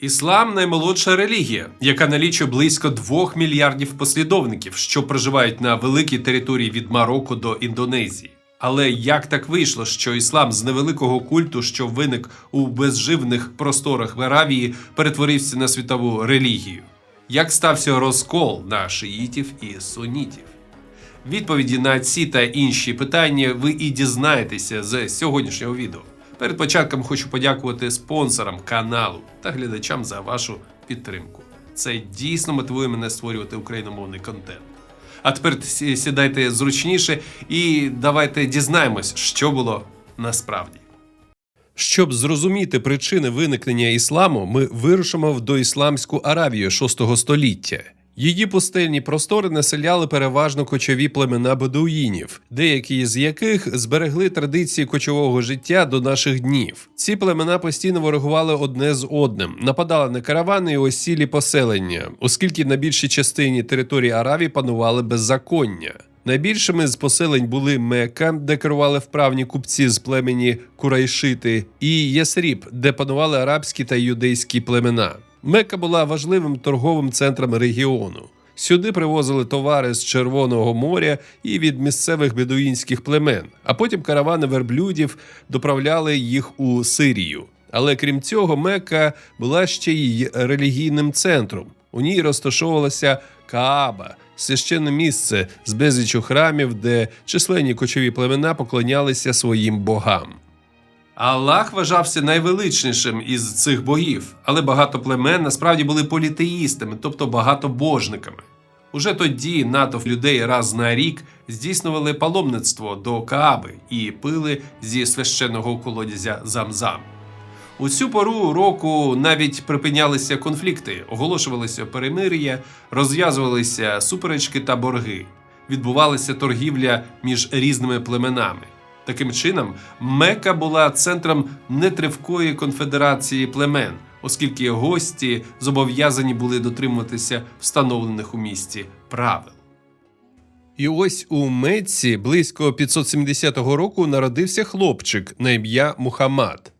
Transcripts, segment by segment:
Іслам наймолодша релігія, яка налічує близько 2 мільярдів послідовників, що проживають на великій території від Марокко до Індонезії. Але як так вийшло, що іслам з невеликого культу, що виник у безживних просторах в Аравії, перетворився на світову релігію? Як стався розкол на шиїтів і сунітів? Відповіді на ці та інші питання ви і дізнаєтеся з сьогоднішнього відео. Перед початком хочу подякувати спонсорам каналу та глядачам за вашу підтримку. Це дійсно мотивує мене створювати україномовний контент. А тепер сідайте зручніше і давайте дізнаємось, що було насправді. Щоб зрозуміти причини виникнення ісламу, ми вирушимо в доісламську Аравію VI століття. Її пустельні простори населяли переважно кочові племена бедуїнів, деякі з яких зберегли традиції кочового життя до наших днів. Ці племена постійно ворогували одне з одним, нападали на каравани і осілі поселення, оскільки на більшій частині території Аравії панували беззаконня. Найбільшими з поселень були Мекка, де керували вправні купці з племені Курайшити, і Ясріб, де панували арабські та юдейські племена. Мекка була важливим торговим центром регіону. Сюди привозили товари з Червоного моря і від місцевих бедуїнських племен, а потім каравани верблюдів доправляли їх у Сирію. Але крім цього, Мекка була ще й релігійним центром. У ній розташовувалася Кааба, священне місце з безлічю храмів, де численні кочові племена поклонялися своїм богам. Аллах вважався найвеличнішим із цих богів, але багато племен насправді були політеїстами, тобто багатобожниками. Уже тоді натовп людей раз на рік здійснювали паломництво до Кааби і пили зі священного колодязя Замзам. У цю пору року навіть припинялися конфлікти, оголошувалися перемир'я, розв'язувалися суперечки та борги, відбувалася торгівля між різними племенами. Таким чином, Мека була центром нетривкої конфедерації племен, оскільки гості зобов'язані були дотримуватися встановлених у місті правил. І ось у Мецці близько 570 року народився хлопчик на ім'я Мухаммад.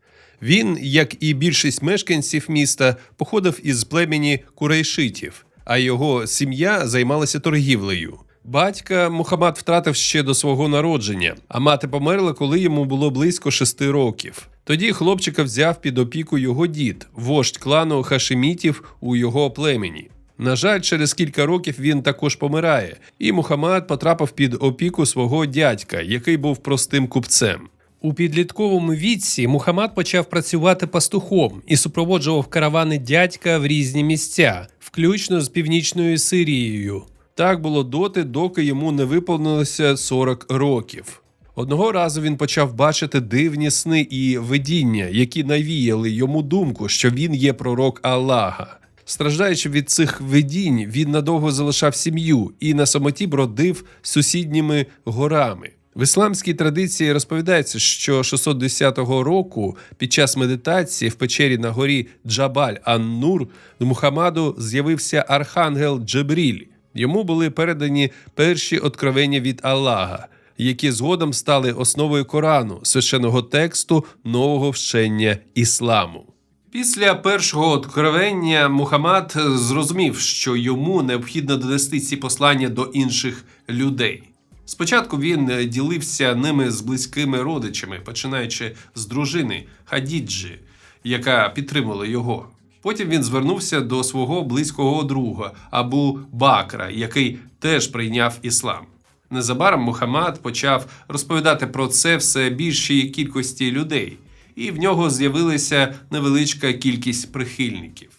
Він, як і більшість мешканців міста, походив із племені курейшитів, а його сім'я займалася торгівлею. Батька Мухаммад втратив ще до свого народження, а мати померла, коли йому було близько шести років. Тоді хлопчика взяв під опіку його дід, вождь клану хашемітів у його племені. На жаль, через кілька років він також помирає, і Мухаммад потрапив під опіку свого дядька, який був простим купцем. У підлітковому віці Мухаммад почав працювати пастухом і супроводжував каравани дядька в різні місця, включно з північною Сирією. Так було доти, доки йому не виповнилося 40 років. Одного разу він почав бачити дивні сни і видіння, які навіяли йому думку, що він є пророк Аллаха. Страждаючи від цих видінь, він надовго залишав сім'ю і на самоті бродив сусідніми горами. В ісламській традиції розповідається, що 610 року під час медитації в печері на горі Джабаль Ан-Нур Мухаммаду з'явився архангел Джебріль. Йому були передані перші откровення від Аллаха, які згодом стали основою Корану, священного тексту нового вчення ісламу. Після першого откровення Мухаммад зрозумів, що йому необхідно донести ці послання до інших людей. Спочатку він ділився ними з близькими родичами, починаючи з дружини Хадіджі, яка підтримувала його. Потім він звернувся до свого близького друга Абу Бакра, який теж прийняв іслам. Незабаром Мухаммад почав розповідати про це все більшій кількості людей, і в нього з'явилася невеличка кількість прихильників.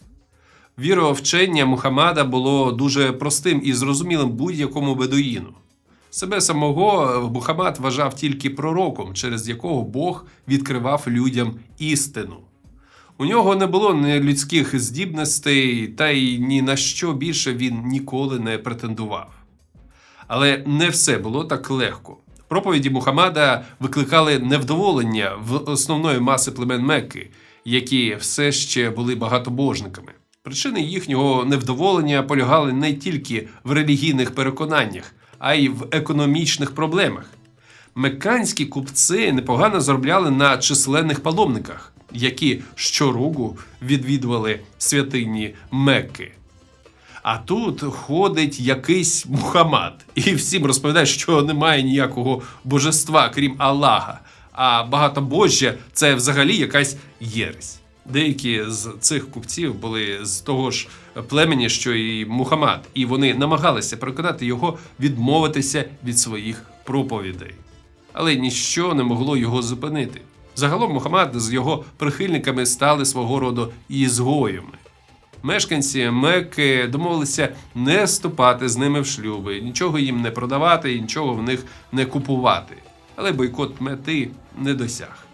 Віровчення Мухаммада було дуже простим і зрозумілим будь-якому бедуїну. Себе самого Мухаммад вважав тільки пророком, через якого Бог відкривав людям істину. У нього не було ні людських здібностей, та й ні на що більше він ніколи не претендував. Але не все було так легко. Проповіді Мухаммада викликали невдоволення в основної маси племен Мекки, які все ще були багатобожниками. Причини їхнього невдоволення полягали не тільки в релігійних переконаннях, а й в економічних проблемах. Мекканські купці непогано заробляли на численних паломниках, які щороку відвідували святині Мекки. А тут ходить якийсь Мухаммад і всім розповідає, що немає ніякого божества, крім Аллаха. А багатобожжя це взагалі якась єресь. Деякі з цих купців були з того ж племені, що і Мухаммад, і вони намагалися переконати його відмовитися від своїх проповідей. Але ніщо не могло його зупинити. Загалом Мухаммад з його прихильниками стали свого роду ізгоями. Мешканці Мекки домовилися не вступати з ними в шлюби, нічого їм не продавати і нічого в них не купувати. Але бойкот мети не досяг.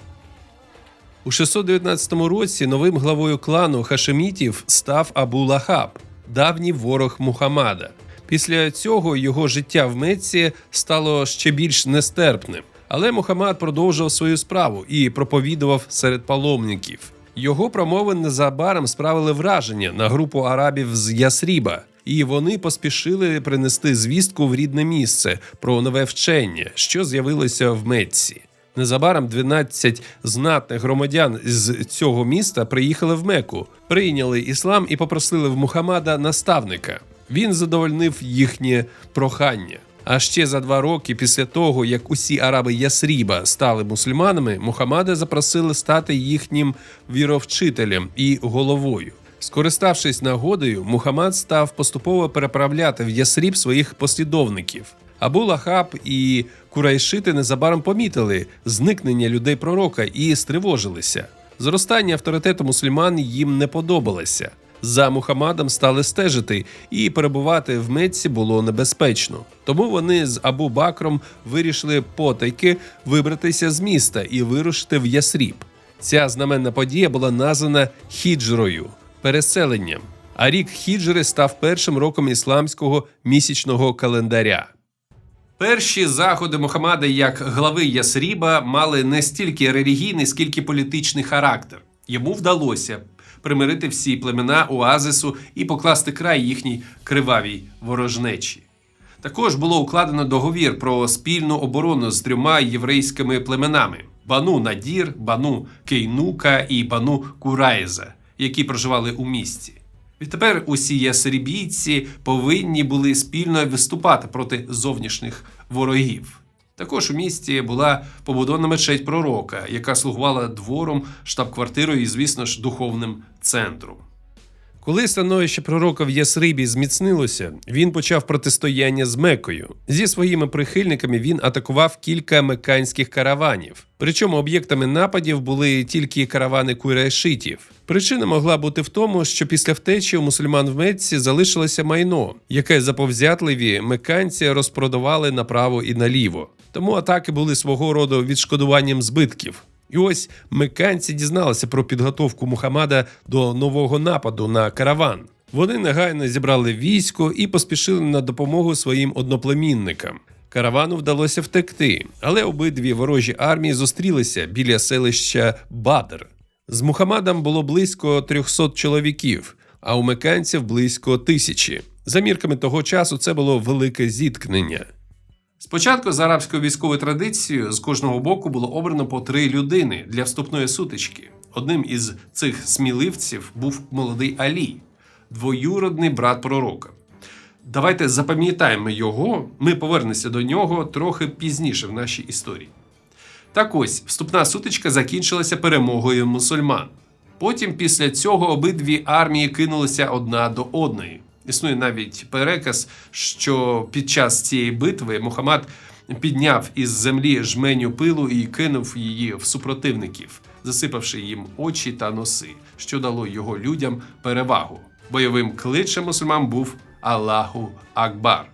У 619 році новим главою клану Хашемітів став Абу Лахаб, давній ворог Мухаммада. Після цього його життя в Мекці стало ще більш нестерпним. Але Мухаммад продовжував свою справу і проповідував серед паломників. Його промови незабаром справили враження на групу арабів з Ясріба, і вони поспішили принести звістку в рідне місце про нове вчення, що з'явилося в Мекці. Незабаром 12 знатних громадян з цього міста приїхали в Меку, прийняли іслам і попросили в Мухаммада наставника. Він задовольнив їхнє прохання. А ще за два роки після того, як усі араби Ясріба стали мусульманами, Мухаммада запросили стати їхнім віровчителем і головою. Скориставшись нагодою, Мухаммад став поступово переправляти в Ясріб своїх послідовників. Абу Лахаб і Курайшити незабаром помітили зникнення людей пророка і стривожилися. Зростання авторитету мусульман їм не подобалося. За Мухаммадом стали стежити, і перебувати в Мецці було небезпечно. Тому вони з Абу Бакром вирішили потайки вибратися з міста і вирушити в Ясріб. Ця знаменна подія була названа хіджрою переселенням. А рік хіджри став першим роком ісламського місячного календаря. Перші заходи Мухаммада як глави Ясріба мали не стільки релігійний, скільки політичний характер. Йому вдалося примирити всі племена Оазису і покласти край їхній кривавій ворожнечі. Також було укладено договір про спільну оборону з трьома єврейськими племенами: Бану Надір, Бану Кейнука і Бану Курайза, які проживали у місті. Відтепер усі ясрібійці повинні були спільно виступати проти зовнішніх ворогів. Також у місті була побудована мечеть пророка, яка слугувала двором, штаб-квартирою і, звісно ж, духовним центром. Коли становище пророка в Ясрибі зміцнилося, він почав протистояння з Мекою. Зі своїми прихильниками він атакував кілька меканських караванів. Причому об'єктами нападів були тільки каравани курайшитів. Причина могла бути в тому, що після втечі у мусульман в Мекці залишилося майно, яке заповзятливі меканці розпродавали направо і наліво. Тому атаки були свого роду відшкодуванням збитків. І ось меканці дізналися про підготовку Мухаммада до нового нападу на караван. Вони негайно зібрали військо і поспішили на допомогу своїм одноплемінникам. Каравану вдалося втекти, але обидві ворожі армії зустрілися біля селища Бадр. З Мухаммадом було близько 300 чоловіків, а у меканців близько тисячі. За мірками того часу це було велике зіткнення. Спочатку за арабською військовою традицією з кожного боку було обрано по три людини для вступної сутички. Одним із цих сміливців був молодий Алі, двоюродний брат пророка. Давайте запам'ятаємо його, ми повернемося до нього трохи пізніше в нашій історії. Так ось вступна сутичка закінчилася перемогою мусульман. Потім після цього обидві армії кинулися одна до одної. Існує навіть переказ, що під час цієї битви Мухаммад підняв із землі жменю пилу і кинув її в супротивників, засипавши їм очі та носи, що дало його людям перевагу. Бойовим кличем мусульман був Аллаху Акбар.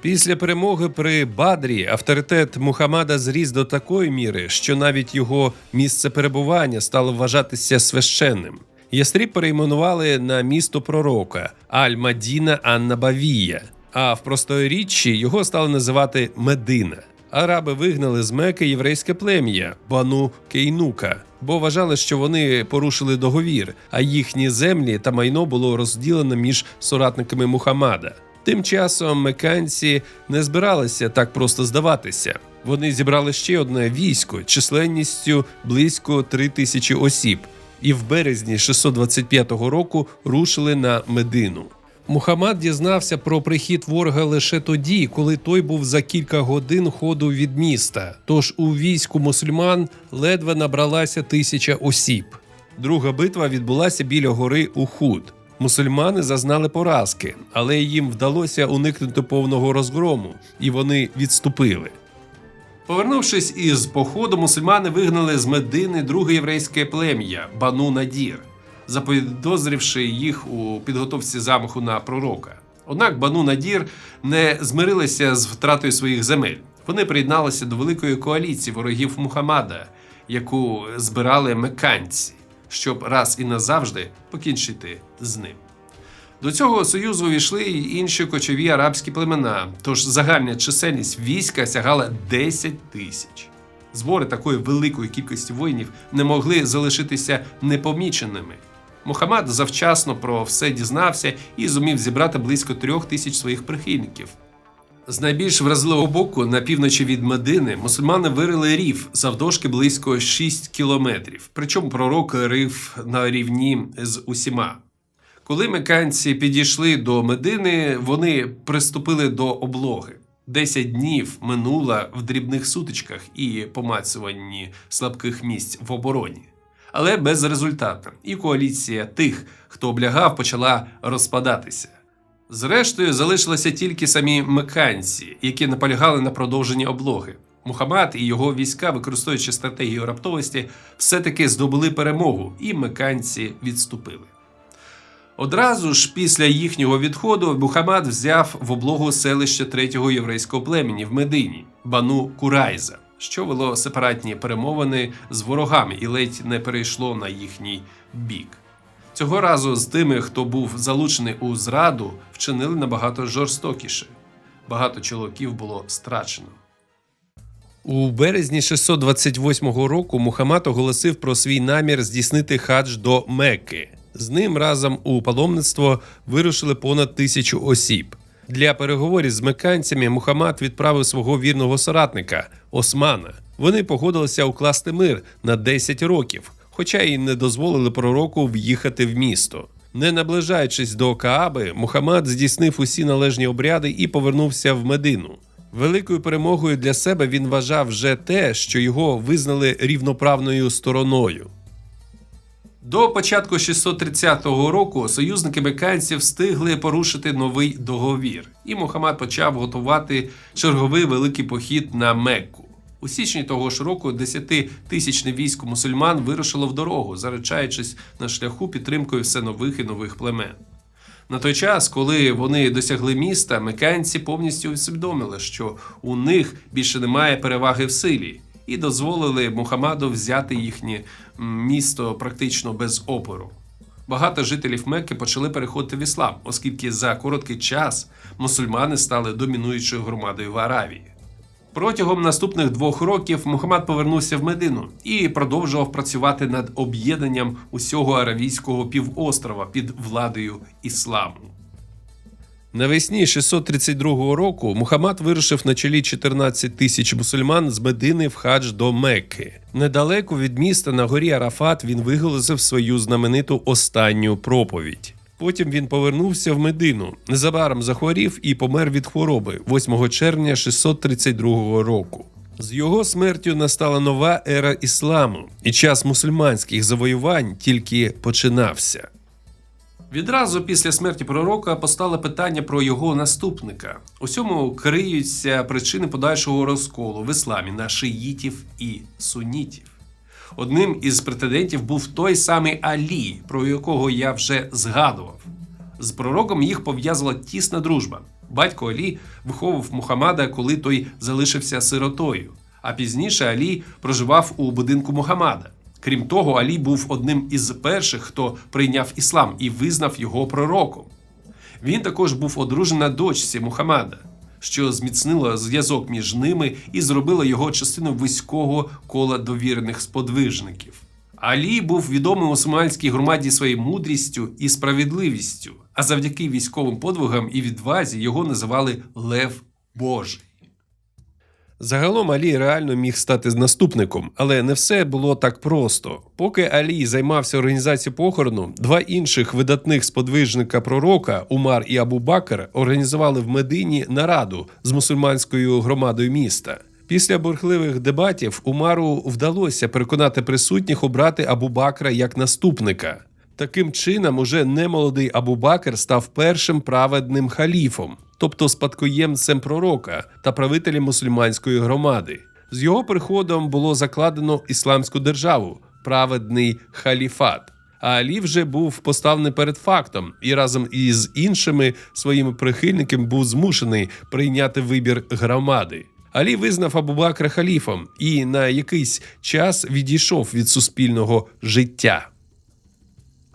Після перемоги при Бадрі авторитет Мухаммада зріс до такої міри, що навіть його місце перебування стало вважатися священним. Ястріб перейменували на місто пророка Аль-Мадіна Аннабавія, а в просторіччі його стали називати Медина. Араби вигнали з Меки єврейське плем'я Бану Кейнука, бо вважали, що вони порушили договір, а їхні землі та майно було розділено між соратниками Мухаммада. Тим часом меканці не збиралися так просто здаватися. Вони зібрали ще одне військо численністю близько 3 тисячі осіб, і в березні 625 року рушили на Медину. Мухаммад дізнався про прихід ворога лише тоді, коли той був за кілька годин ходу від міста. Тож у війську мусульман ледве набралася тисяча осіб. Друга битва відбулася біля гори Ухуд. Мусульмани зазнали поразки, але їм вдалося уникнути повного розгрому, і вони відступили. Повернувшись із походу, мусульмани вигнали з Медини друге єврейське плем'я Бану Надір, запідозрівши їх у підготовці замаху на пророка. Однак Бану Надір не змирилися з втратою своїх земель. Вони приєдналися до великої коаліції ворогів Мухаммада, яку збирали меканці, щоб раз і назавжди покінчити з ним. До цього союзу увійшли й інші кочові арабські племена, тож загальна чисельність війська сягала 10 тисяч. Збори такої великої кількості воїнів не могли залишитися непоміченими. Мухаммад завчасно про все дізнався і зумів зібрати близько трьох тисяч своїх прихильників. З найбільш вразливого боку, на півночі від Медини, мусульмани вирили рів завдовжки близько 6 кілометрів. Причому пророк рив на рівні з усіма. Коли меканці підійшли до Медини, вони приступили до облоги. Десять днів минуло в дрібних сутичках і помацуванні слабких місць в обороні. Але без результату. І коаліція тих, хто облягав, почала розпадатися. Зрештою, залишилися тільки самі меканці, які наполягали на продовженні облоги. Мухаммад і його війська, використовуючи стратегію раптовості, все-таки здобули перемогу, і меканці відступили. Одразу ж після їхнього відходу Мухаммад взяв в облогу селище третього єврейського племені в Медині Бану Курайза, що вело сепаратні перемовини з ворогами і ледь не перейшло на їхній бік. Цього разу з тими, хто був залучений у зраду, вчинили набагато жорстокіше. Багато чоловіків було страчено. У березні 628 року Мухаммад оголосив про свій намір здійснити хадж до Мекки. З ним разом у паломництво вирушили понад тисячу осіб. Для переговорів з меканцями Мухаммад відправив свого вірного соратника Османа. Вони погодилися укласти мир на 10 років, хоча й не дозволили пророку в'їхати в місто. Не наближаючись до Кааби, Мухаммад здійснив усі належні обряди і повернувся в Медину. Великою перемогою для себе він вважав вже те, що його визнали рівноправною стороною. До початку 630 року союзники меканців встигли порушити новий договір, і Мухаммад почав готувати черговий великий похід на Мекку. У січні того ж року 10-тисячне військо мусульман вирушило в дорогу, заручаючись на шляху підтримкою все нових і нових племен. На той час, коли вони досягли міста, меканці повністю усвідомили, що у них більше немає переваги в силі, і дозволили Мухаммаду взяти їхнє місто практично без опору. Багато жителів Мекки почали переходити в іслам, оскільки за короткий час мусульмани стали домінуючою громадою в Аравії. Протягом наступних двох років Мухаммад повернувся в Медину і продовжував працювати над об'єднанням усього аравійського півострова під владою ісламу. Навесні 632 року Мухаммад вирушив на чолі 14 тисяч мусульман з Медини в хадж до Мекки. Недалеко від міста на горі Арафат він виголосив свою знамениту останню проповідь. Потім він повернувся в Медину. Незабаром захворів і помер від хвороби 8 червня 632 року. З його смертю настала нова ера ісламу, і час мусульманських завоювань тільки починався. Відразу після смерті пророка постало питання про його наступника. У цьому криються причини подальшого розколу в ісламі на шиїтів і сунітів. Одним із претендентів був той самий Алі, про якого я вже згадував. З пророком їх пов'язувала тісна дружба. Батько Алі виховував Мухаммада, коли той залишився сиротою. А пізніше Алі проживав у будинку Мухаммада. Крім того, Алі був одним із перших, хто прийняв іслам і визнав його пророком. Він також був одружений на дочці Мухаммада, що зміцнило зв'язок між ними і зробило його частиною вузького кола довірених сподвижників. Алі був відомий мусульманській громаді своєю мудрістю і справедливістю, а завдяки військовим подвигам і відвазі його називали Лев Божий. Загалом Алі реально міг стати наступником, але не все було так просто. Поки Алі займався організацією похорону, два інших видатних сподвижника пророка Умар і Абу Бакр організували в Медині нараду з мусульманською громадою міста. Після бурхливих дебатів Умару вдалося переконати присутніх обрати Абу Бакра як наступника. Таким чином, уже немолодий Абу Бакр став першим праведним халіфом, тобто спадкоємцем пророка та правителем мусульманської громади. З його приходом було закладено ісламську державу, праведний халіфат. А Алі вже був поставлений перед фактом і разом із іншими своїми прихильниками був змушений прийняти вибір громади. Алі визнав Абу-Бакра халіфом і на якийсь час відійшов від суспільного життя.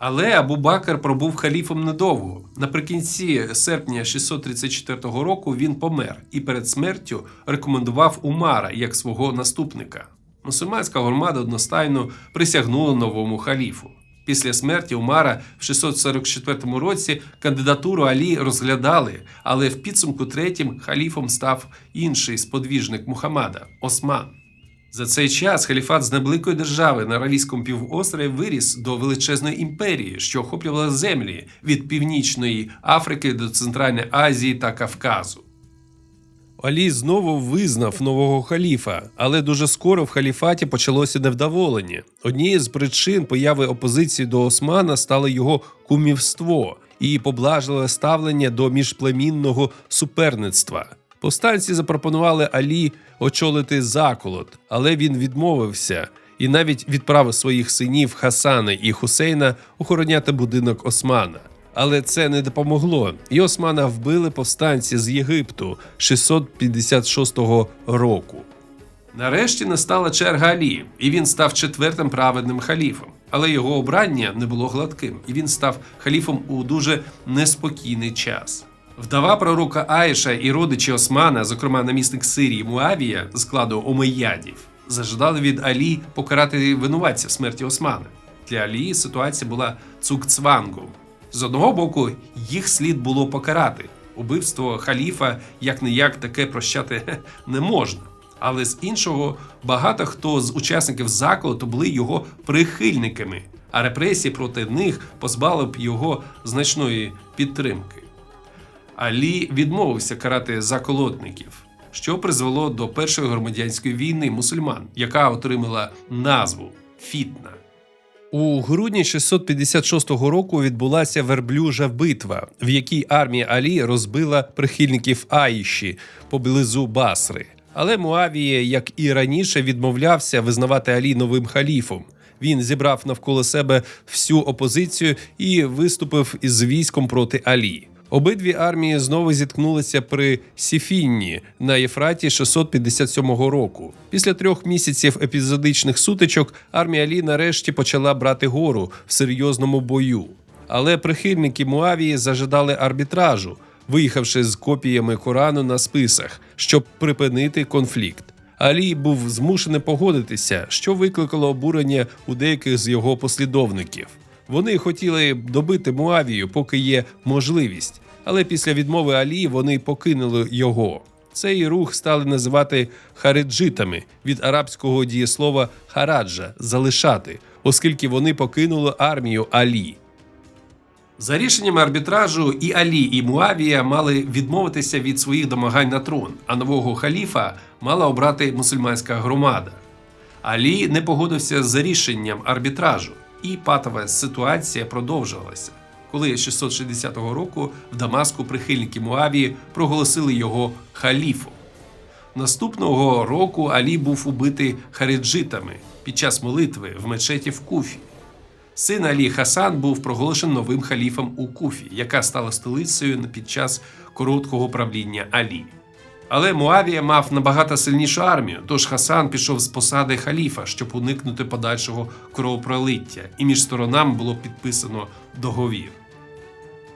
Але Абу-Бакр пробув халіфом недовго. Наприкінці серпня 634 року він помер і перед смертю рекомендував Умара як свого наступника. Мусульманська громада одностайно присягнула новому халіфу. Після смерті Умара в 644 році кандидатуру Алі розглядали, але в підсумку третім халіфом став інший сподвіжник Мухаммада Осман. За цей час халіфат з невеликої держави на Аравійському півострові виріс до величезної імперії, що охоплювала землі від Північної Африки до Центральної Азії та Кавказу. Алі знову визнав нового халіфа, але дуже скоро в халіфаті почалося невдоволення. Однією з причин появи опозиції до Османа стало його кумівство і поблажливе ставлення до міжплемінного суперництва. Повстанці запропонували Алі очолити заколот, але він відмовився і навіть відправив своїх синів Хасана і Хусейна охороняти будинок Османа. Але це не допомогло, і Османа вбили повстанці з Єгипту 656 року. Нарешті настала черга Алі, і він став четвертим праведним халіфом. Але його обрання не було гладким, і він став халіфом у дуже неспокійний час. Вдова пророка Аїша і родичі Османа, зокрема намісник Сирії Муавія складу Омейядів, зажадали від Алі покарати винуватця в смерті Османа. Для Алі ситуація була цукцвангом. З одного боку, їх слід було покарати. Убивство халіфа як не як таке прощати не можна. Але з іншого, багато хто з учасників заколоту були його прихильниками, а репресії проти них позбавили б його значної підтримки. Алі відмовився карати заколотників, що призвело до першої громадянської війни мусульман, яка отримала назву Фітна. У грудні 656 року відбулася верблюжа битва, в якій армія Алі розбила прихильників Аїші поблизу Басри. Але Муавія, як і раніше, відмовлявся визнавати Алі новим халіфом. Він зібрав навколо себе всю опозицію і виступив із військом проти Алі. Обидві армії знову зіткнулися при Сіфінні на Єфраті 657 року. Після трьох місяців епізодичних сутичок армія Алі нарешті почала брати гору в серйозному бою. Але прихильники Муавії зажадали арбітражу, виїхавши з копіями Корану на списах, щоб припинити конфлікт. Алі був змушений погодитися, що викликало обурення у деяких з його послідовників. Вони хотіли добити Муавію, поки є можливість, але після відмови Алі вони покинули його. Цей рух стали називати хариджитами від арабського дієслова хараджа залишати, оскільки вони покинули армію Алі. За рішенням арбітражу і Алі, і Муавія мали відмовитися від своїх домагань на трон, а нового халіфа мала обрати мусульманська громада. Алі не погодився з рішенням арбітражу, і патова ситуація продовжувалася, коли 660 року в Дамаску прихильники Муавії проголосили його халіфом. Наступного року Алі був убитий хариджитами під час молитви в мечеті в Куфі. Син Алі Хасан був проголошений новим халіфом у Куфі, яка стала столицею під час короткого правління Алі. Але Муавія мав набагато сильнішу армію, тож Хасан пішов з посади халіфа, щоб уникнути подальшого кровопролиття, і між сторонами було підписано договір.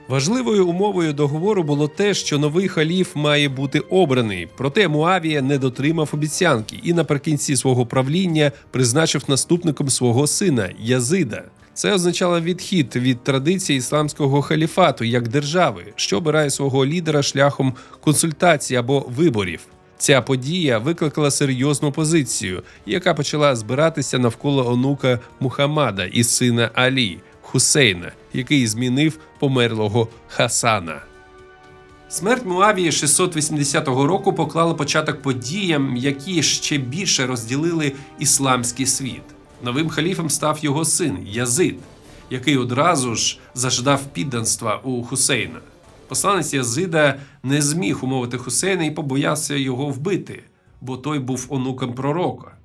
Важливою умовою договору було те, що новий халіф має бути обраний. Проте Муавія не дотримав обіцянки і наприкінці свого правління призначив наступником свого сина Язида. Це означало відхід від традиції ісламського халіфату як держави, що обирає свого лідера шляхом консультацій або виборів. Ця подія викликала серйозну опозицію, яка почала збиратися навколо онука Мухаммада і сина Алі Хусейна, який змінив померлого Хасана. Смерть Муавії 680 року поклала початок подіям, які ще більше розділили ісламський світ. Новим халіфом став його син Язид, який одразу ж заждав підданства у Хусейна. Посланець Язида не зміг умовити Хусейна і побоявся його вбити, бо той був онуком пророка.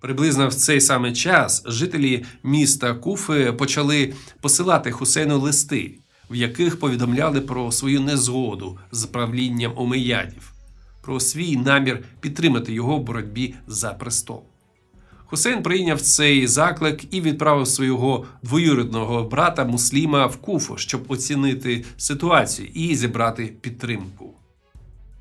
Приблизно в цей самий час жителі міста Куфи почали посилати Хусейну листи, в яких повідомляли про свою незгоду з правлінням омеядів, про свій намір підтримати його в боротьбі за престол. Хусейн прийняв цей заклик і відправив свого двоюрідного брата Мусліма в Куфу, щоб оцінити ситуацію і зібрати підтримку.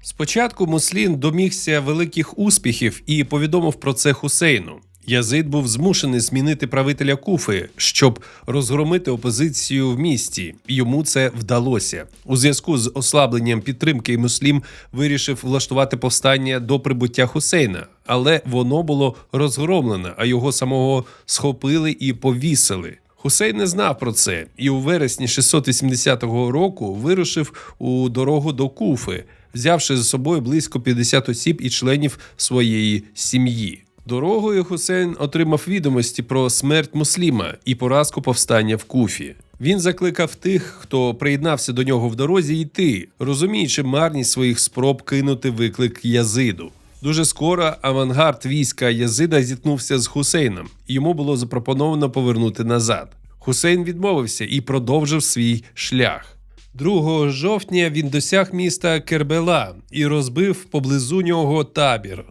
Спочатку Муслін домігся великих успіхів і повідомив про це Хусейну. Язид був змушений змінити правителя Куфи, щоб розгромити опозицію в місті. Йому це вдалося. У зв'язку з ослабленням підтримки Муслім вирішив влаштувати повстання до прибуття Хусейна, але воно було розгромлено, а його самого схопили і повісили. Хусейн не знав про це і у вересні 680 року вирушив у дорогу до Куфи, взявши з собою близько 50 осіб і членів своєї сім'ї. Дорогою Хусейн отримав відомості про смерть мусліма і поразку повстання в Куфі. Він закликав тих, хто приєднався до нього в дорозі, йти, розуміючи марність своїх спроб кинути виклик Язиду. Дуже скоро авангард війська Язида зіткнувся з Хусейном, і йому було запропоновано повернути назад. Хусейн відмовився і продовжив свій шлях. 2 жовтня він досяг міста Кербела і розбив поблизу нього табір.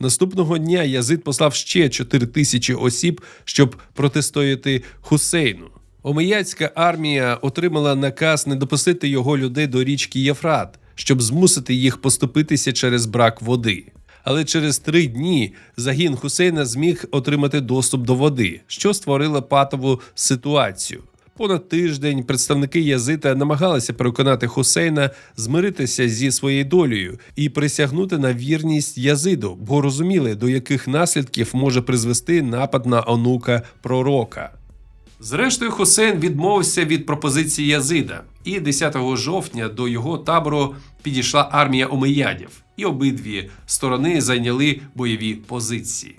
Наступного дня Язид послав ще 4 тисячі осіб, щоб протистояти Хусейну. Омеяцька армія отримала наказ не допустити його людей до річки Єфрат, щоб змусити їх поступитися через брак води. Але через три дні загін Хусейна зміг отримати доступ до води, що створило патову ситуацію. Понад тиждень представники Язита намагалися переконати Хусейна змиритися зі своєю долею і присягнути на вірність Язиду, бо розуміли, до яких наслідків може призвести напад на онука пророка. Зрештою, Хусейн відмовився від пропозиції Язида, і 10 жовтня до його табору підійшла армія омеядів, і обидві сторони зайняли бойові позиції.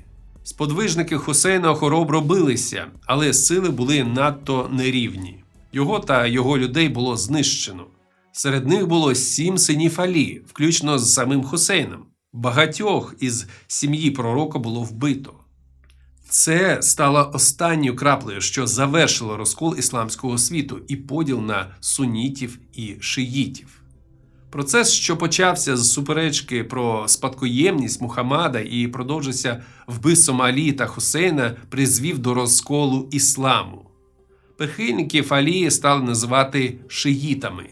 Сподвижники Хусейна хоробро билися, але сили були надто нерівні. Його та його людей було знищено. Серед них було сім синів Алі, включно з самим Хусейном. Багатьох із сім'ї пророка було вбито. Це стало останньою краплею, що завершило розкол ісламського світу і поділ на сунітів і шиїтів. Процес, що почався з суперечки про спадкоємність Мухаммада і продовжився вбивством Алі та Хусейна, призвів до розколу ісламу. Прихильників Алі стали називати шиїтами.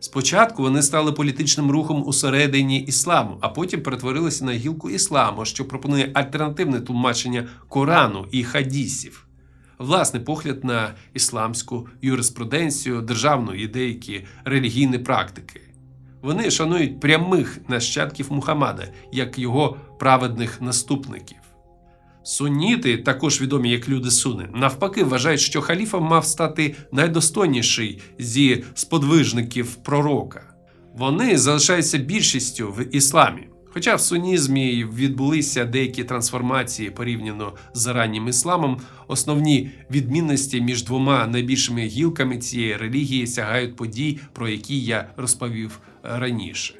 Спочатку вони стали політичним рухом усередині ісламу, а потім перетворилися на гілку ісламу, що пропонує альтернативне тлумачення Корану і хадісів, власний погляд на ісламську юриспруденцію, державну і деякі релігійні практики. Вони шанують прямих нащадків Мухаммада як його праведних наступників. Сунніти, також відомі як люди суни, навпаки вважають, що халіфом мав стати найдостойніший зі сподвижників пророка. Вони залишаються більшістю в ісламі. Хоча в сунізмі відбулися деякі трансформації порівняно з раннім ісламом, основні відмінності між двома найбільшими гілками цієї релігії сягають подій, про які я розповів раніше.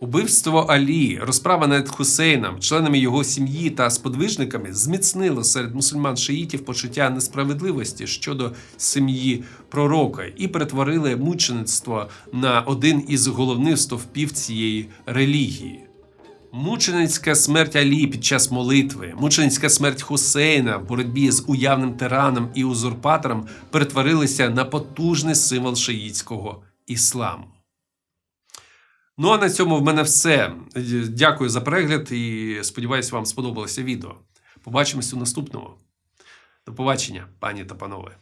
Убивство Алі, розправа над Хусейном, членами його сім'ї та сподвижниками зміцнило серед мусульман шиїтів почуття несправедливості щодо сім'ї пророка і перетворили мучеництво на один із головних стовпів цієї релігії. Мученицька смерть Алі під час молитви, мученицька смерть Хусейна в боротьбі з уявним тираном і узурпатором перетворилися на потужний символ шиїтського ісламу. Ну а на цьому в мене все. Дякую за перегляд і сподіваюся, вам сподобалося відео. Побачимось у наступному. До побачення, пані та панове.